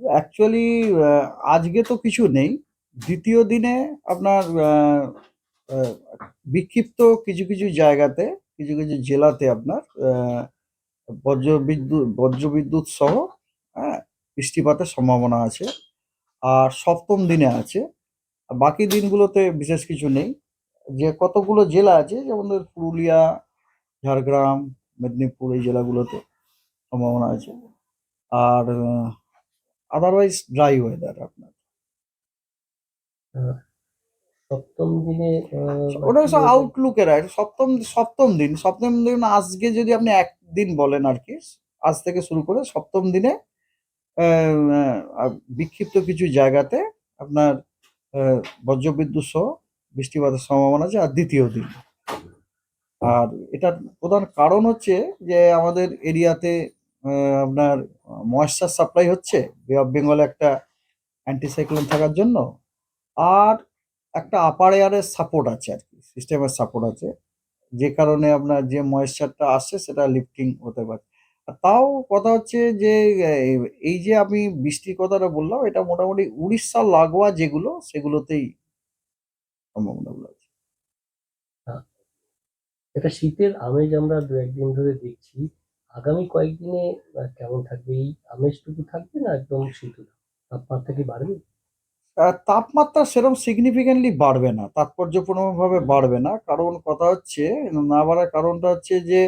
Actually আজকে তো কিছু নেই। দ্বিতীয় দিনে আপনার বিক্ষিপ্ত কিছু কিছু জায়গাতে, কিছু কিছু জেলাতে আপনার বজ্রবিদ্যুৎ বজ্রবিদ্যুৎ সহ হ্যাঁ বৃষ্টিপাতের সম্ভাবনা আছে। আর সপ্তম দিনে আছে। বাকি দিনগুলোতে বিশেষ কিছু নেই। যে কতগুলো জেলা আছে, যেমন পুরুলিয়া, ঝাড়গ্রাম, মেদিনীপুর, এই জেলাগুলোতে সম্ভাবনা আছে। আর আদারওয়াইজ ড্রাই ওয়েদার আপনার। সপ্তম দিনে ওটা সব আউটলুকের আর সপ্তম সপ্তম দিন সপ্তম দিন আজকে যদি আপনি একদিন বলেন আর কি আজ থেকে শুরু করে সপ্তম দিনে বিক্ষিপ্ত কিছু জায়গাতে আপনার বজ্রবিদ্যুৎ সহ বৃষ্টিপাতের সম্ভাবনা আছে আর দ্বিতীয় দিন। আর এটার প্রধান কারণ হচ্ছে যে আমাদের এরিয়াতে আপনার ময়েশ্চার সাপ্লাই হচ্ছে বে অফ বেঙ্গলে একটা অ্যান্টিসাইক্লোন থাকার জন্য, আর একটা আপার এয়ারের সাপোর্ট আছে আর কি সিস্টেমের সাপোর্ট আছে, যে কারণে আপনার যে ময়েশ্চারটা আসছে সেটা লিফটিং হতে পারে। তাও কথা হচ্ছে যে এই যে আমি বৃষ্টির কথাটা বললাম, এটা মোটামুটি উড়িষ্যা লাগোয়া যেগুলো, সেগুলোতেই সম্ভাবনাগুলো আছে। এটা শীতের আমেজ আমরা দু একদিন ধরে দেখছি আগামী কয়েকদিনে কেমন থাকবে? এই আমেজটুকু থাকবে না একদম শীত তাপমাত্রা কি বাড়বে? তাপমাত্রা সেরকম সিগনিফিকেন্টলি বাড়বে না, তাৎপর্যপূর্ণভাবে বাড়বে না। কারণ কথা হচ্ছে, না বাড়ার কারণটা হচ্ছে যে,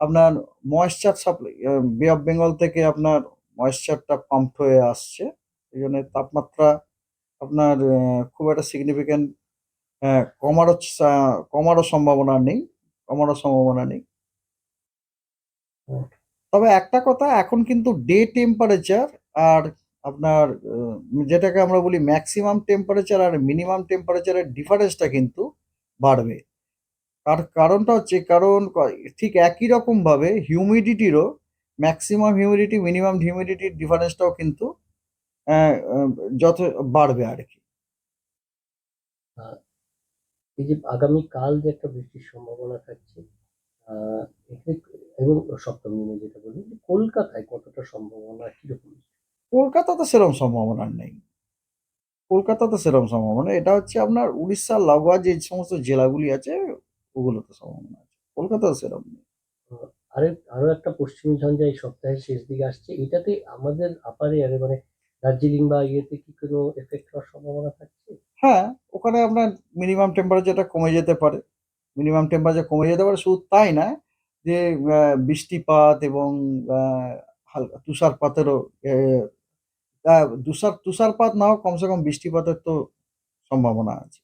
আপনার moisture supply Bay of Bengal থেকে আপনার ময়েশ্চারটা পাম্প হয়ে আসছে। এই জন্য তাপমাত্রা আপনার খুব একটা সিগনিফিকেন্ট কমারও কমারও সম্ভাবনা নেই, কমারও সম্ভাবনা নেই। তবে একটা কথা, এখন কিন্তু ডে টেম্পারেচার আর আপনার যেটাকে আমরা বলি ম্যাক্সিমাম টেম্পারেচার আর মিনিমাম টেম্পারেচারের ডিফারেন্সটা কিন্তু বাড়বে। তার কারণটা হচ্ছে, কারণ ঠিক একই রকমভাবে হিউমিডিটিরও ম্যাক্সিমাম হিউমিডিটি মিনিমাম হিউমিডিটির ডিফারেন্সটাও কিন্তু যত বাড়বে আর কি। এই যে আগামী কাল যে একটা বৃষ্টির সম্ভাবনা থাকছে এবং সপ্তম দিনে যেটা বলি যে কলকাতায় কতটা সম্ভাবনা কীরকম? কলকাতাতে সেরকম সম্ভাবনা নেই। কলকাতাতে সেরকম সম্ভাবনা এটা হচ্ছে আপনার উড়িষ্যার লাগোয়া যে সমস্ত জেলাগুলি আছে ওগুলোতে সম্ভাবনা আছে। কলকাতাতে সেরকম নেই। আরে আরও একটা পশ্চিমী ঝঞ্ঝা এই সপ্তাহের শেষ দিকে আসছে। এটাতে আমাদের আপার এয়ারে মানে দার্জিলিং বা ইয়েতে কি কোনো এফেক্ট হওয়ার সম্ভাবনা থাকছে? হ্যাঁ ওখানে আপনার মিনিমাম টেম্পারেচারটা কমে যেতে পারে। মিনিমাম টেম্পারেচার কমে যেতে পারে শুধু তাই না যে বৃষ্টিপাত এবং হালকা তুষারপাতেরও তুষার, তুষারপাত না হোক কমসে কম বৃষ্টিপাতের তো সম্ভাবনা আছে।